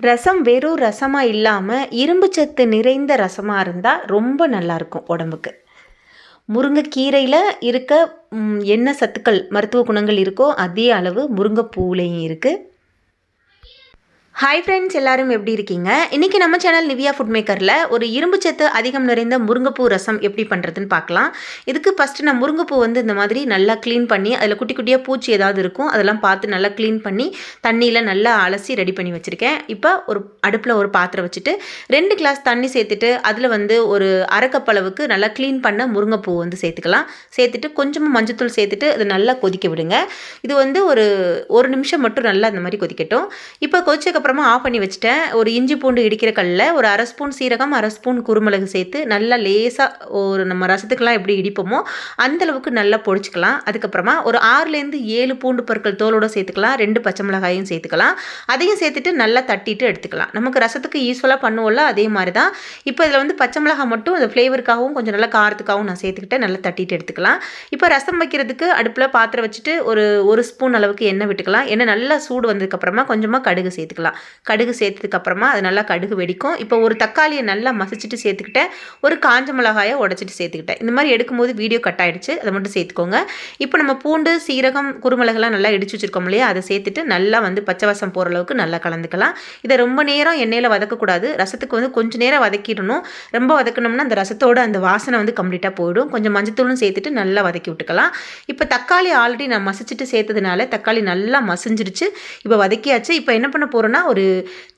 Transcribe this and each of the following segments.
ரசம் வெறும் ரசமாக இல்லாமல் இரும்பு சத்து நிறைந்த ரசமாக இருந்தால் ரொம்ப நல்லாயிருக்கும் உடம்புக்கு. முருங்கைக்கீரையில் இருக்க என்ன சத்துக்கள் மருத்துவ குணங்கள் இருக்கோ அதே அளவு முருங்கைப்பூலையும் இருக்குது ஹாய் ஃப்ரெண்ட்ஸ் எல்லாரும் எப்படி இருக்கீங்க? இன்றைக்கி நம்ம சேனல் நிவியா ஃபுட் மேக்கரில் ஒரு இரும்பு சத்து அதிகம் நிறைந்த முருங்கைப்பூ ரசம் எப்படி பண்ணுறதுன்னு பார்க்கலாம். இதுக்கு ஃபஸ்ட்டு நான் முருங்கைப்பூ வந்து இந்த மாதிரி நல்லா க்ளீன் பண்ணி அதில் குட்டி குட்டியாக பூச்சி ஏதாவது இருக்கும் அதெல்லாம் பார்த்து நல்லா க்ளீன் பண்ணி தண்ணியில் நல்லா அலசி ரெடி பண்ணி வச்சுருக்கேன். இப்போ ஒரு அடுப்பில் ஒரு பாத்திரம் வச்சுட்டு ரெண்டு கிளாஸ் தண்ணி சேர்த்துட்டு அதில் வந்து ஒரு அரைக்கப்பளவுக்கு அளவுக்கு நல்லா க்ளீன் பண்ண முருங்கைப்பூ வந்து சேர்த்துக்கலாம். சேர்த்துட்டு கொஞ்சமாக மஞ்சத்தூள் சேர்த்துட்டு அதை நல்லா கொதிக்க விடுங்க. இது வந்து ஒரு ஒரு நிமிஷம் மட்டும் நல்லா இந்த மாதிரி கொதிக்கட்டும். இப்போ அதுக்கப்புறமா ஆஃப் பண்ணி வச்சுட்டேன். ஒரு இஞ்சி பூண்டு இடிக்கிற கல்லில் ஒரு அரை ஸ்பூன் சீரகம் அரை ஸ்பூன் குருமிளகு சேர்த்து நல்லா லேசாக ஒரு நம்ம ரசத்துக்கெல்லாம் எப்படி இடிப்போமோ அந்த அளவுக்கு நல்லா பொடிச்சிக்கலாம். அதுக்கப்புறமா ஒரு ஆறுலேருந்து ஏழு பூண்டு பொருட்கள் தோலோடு சேர்த்துக்கலாம். ரெண்டு பச்சை மிளகாயும் சேர்த்துக்கலாம். அதையும் சேர்த்துட்டு நல்லா தட்டிட்டு எடுத்துக்கலாம். நமக்கு ரசத்துக்கு யூஸ்ஃபுல்லாக பண்ணுவோம்ல அதே மாதிரி தான் இப்போ இதில் வந்து பச்சை மிளகாய் மட்டும் அந்த ஃப்ளேவருக்காகவும் கொஞ்சம் நல்லா காரத்துக்காகவும் நான் சேர்த்துக்கிட்டு நல்லா தட்டிட்டு எடுத்துக்கலாம். இப்போ ரசம் வைக்கிறதுக்கு அடுப்பில் பாத்திரம் வச்சுட்டு ஒரு ஒரு ஸ்பூன் அளவுக்கு எண்ணெய் விட்டுக்கலாம். எண்ணெய் நல்லா சூடு வந்ததுக்கப்புறமா கொஞ்சமாக கடுகு சேர்த்துக்கலாம். கடுகு சேர்த்ததுக்கப்புறமா அது நல்லா கடுகு வெடிக்கும். இப்போ ஒரு தக்காளியை நல்லா மசிச்சுட்டு சேர்த்துக்கிட்டேன். ஒரு காஞ்ச மிளகாயை உடச்சிட்டு சேர்த்துக்கிட்டேன். இந்த மாதிரி எடுக்கும்போது வீடியோ கட் ஆயிடுச்சு. அதை மட்டும் சேர்த்துக்கோங்க. இப்போ நம்ம பூண்டு சீரகம் குருமிளகெல்லாம் நல்லா இடிச்சு வச்சிருக்கோம் இல்லையா? அதை சேர்த்துட்டு நல்லா வந்து பச்சை வாசம் போகிற அளவுக்கு நல்லா கலந்துக்கலாம். இதை ரொம்ப நேரம் எண்ணெயில் வதக்கக்கூடாது. ரசத்துக்கு வந்து கொஞ்சம் நேரம் வதக்கிடணும். ரொம்ப வதக்கணும்னா அந்த ரசத்தோட அந்த வாசனை வந்து கம்ப்ளீட்டாக போயிடும். கொஞ்சம் மஞ்சத்தூளும் சேர்த்துட்டு நல்லா வதக்கி விட்டுக்கலாம். இப்போ தக்காளி ஆல்ரெடி நான் மசிச்சுட்டு சேர்த்ததுனால தக்காளி நல்லா மசிஞ்சிருச்சு. இப்போ வதக்கியாச்சு. இப்போ என்ன பண்ண போகிறோன்னா ஒரு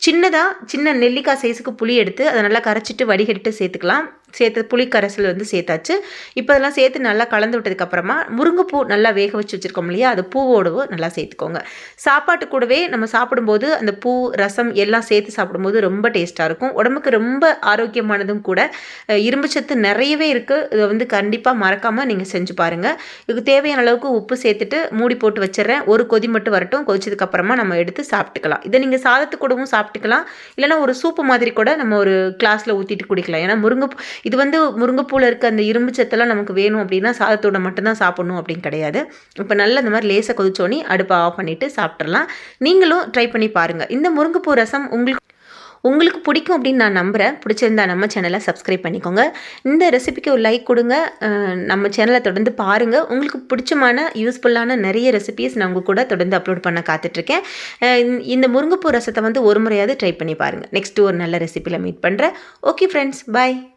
சின்னதாக சின்ன நெல்லிக்காய் சைஸுக்கு புளி எடுத்து அதை நல்லா கரைச்சிட்டு வடிகட்டிட்டு சேர்த்துக்கலாம். சேர்த்து புளிக்கரைசல் வந்து சேர்த்தாச்சு. இப்போ அதெல்லாம் சேர்த்து நல்லா கலந்து விட்டதுக்கப்புறமா முருங்கைப்பூ நல்லா வேக வச்சு வச்சுருக்கோம் இல்லையா? அது பூவோடவும் நல்லா சேர்த்துக்கோங்க. சாப்பாட்டு கூடவே நம்ம சாப்பிடும்போது அந்த பூ ரசம் எல்லாம் சேர்த்து சாப்பிடும்போது ரொம்ப டேஸ்ட்டாக இருக்கும். உடம்புக்கு ரொம்ப ஆரோக்கியமானதும் கூட. இரும்பு சத்து நிறையவே இருக்குது இதை வந்து கண்டிப்பாக மறக்காமல் நீங்கள் செஞ்சு பாருங்கள் இதுக்கு தேவையான அளவுக்கு உப்பு சேர்த்துட்டு மூடி போட்டு வச்சிடுறேன். ஒரு கொதி மட்டும் வரட்டும். கொதிச்சதுக்கப்புறமா நம்ம எடுத்து சாப்பிட்டுக்கலாம். இதை நீங்கள் சாதத்து கூடவும் சாப்பிட்டுக்கலாம். இல்லைன்னா ஒரு சூப்பு மாதிரி கூட நம்ம ஒரு கிளாஸில் ஊற்றிட்டு குடிக்கலாம். ஏன்னா முருங்கை இது வந்து முருங்கைப்பூவில் இருக்க அந்த இரும்பு சத்தெல்லாம் நமக்கு வேணும் அப்படின்னா சாதத்தோட மட்டும்தான் சாப்பிடணும் அப்படின்னு கிடையாது. இப்போ நல்லா இந்த மாதிரி லேசாக கொதிச்சோன்னே அடுப்பை ஆஃப் பண்ணிவிட்டு சாப்பிட்றலாம் நீங்களும் ட்ரை பண்ணி பாருங்கள் இந்த முருங்கைப்பூ ரசம் உங்களுக்கு உங்களுக்கு பிடிக்கும் அப்படின்னு நான் நம்புகிறேன் பிடிச்சிருந்தா நம்ம சேனலை சப்ஸ்கிரைப் பண்ணிக்கோங்க. இந்த ரெசிபிக்கு ஒரு லைக் கொடுங்க. நம்ம சேனலை தொடர்ந்து பாருங்கள் உங்களுக்கு பிடிச்சமான யூஸ்ஃபுல்லான நிறைய ரெசிபிஸ் நான் உங்கள் கூட தொடர்ந்து அப்லோட் பண்ண காத்துட்ருக்கேன். இந்த- முருங்கைப்பூ ரசத்தை வந்து ஒரு முறையாவது ட்ரை பண்ணி பாருங்கள் நெக்ஸ்ட்டு ஒரு நல்ல ரெசிபியில் மீட் பண்ணுறேன் ஓகே ஃப்ரெண்ட்ஸ் பை